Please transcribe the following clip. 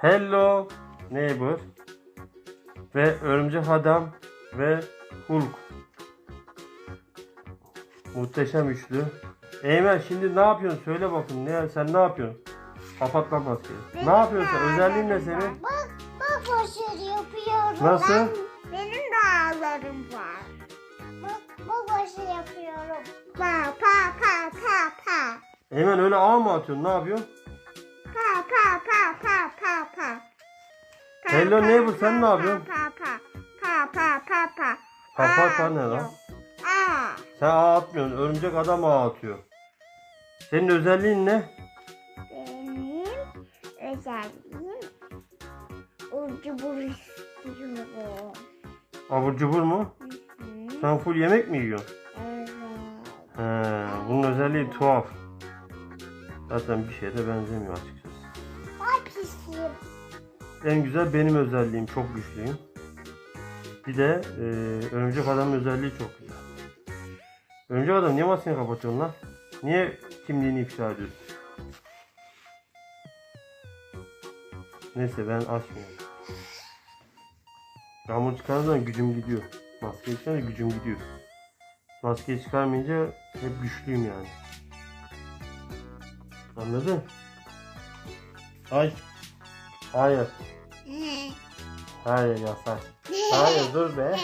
Hello Neighbor ve Örümcek Adam ve Hulk. Muhteşem üçlü. Eymen şimdi ne yapıyorsun? Söyle bakayım. Ne, sen ne yapıyorsun? Kapat lan maskeyi. Ne yapıyorsun sen? Özelliğin ne senin? Bak bak başarı yapıyorum. Nasıl? Ben, benim de ağlarım var. Bak başarı yapıyorum. Pa pa pa pa pa. Eymen öyle ağ mı atıyorsun? Ne yapıyorsun? Pa pa pa. Pa, Hello neighbor, sen ne yapıyorsun? Pa pa pa pa pa pa. Pa, pa, Aa pa ne lan? Aa. Sen ağ atmıyorsun. Örümcek adam ağ atıyor. Senin özelliğin ne? Benim özelliğim ucu bur istiyorum. Abur cubur mu? Hı, Sen full yemek mi yiyorsun? Evet. He, bunun özelliği tuhaf. Zaten bir şeye de benzemiyor açıkçası. Ay pisim. En güzel benim özelliğim. Çok güçlüyüm. Bir de e, örümcek adamın özelliği çok güzel. Örümcek adam niye maskeni kapatıyorsun lan? Niye kimliğini ifşa ediyorsun? Neyse ben açmıyorum. Yağmur çıkarmadan gücüm gidiyor. Maskeyi çıkarınca gücüm gidiyor. Maskeyi çıkarmayınca hep güçlüyüm yani. Anladın? Ay. Hayır. Hayır yasak. Hayır dur be.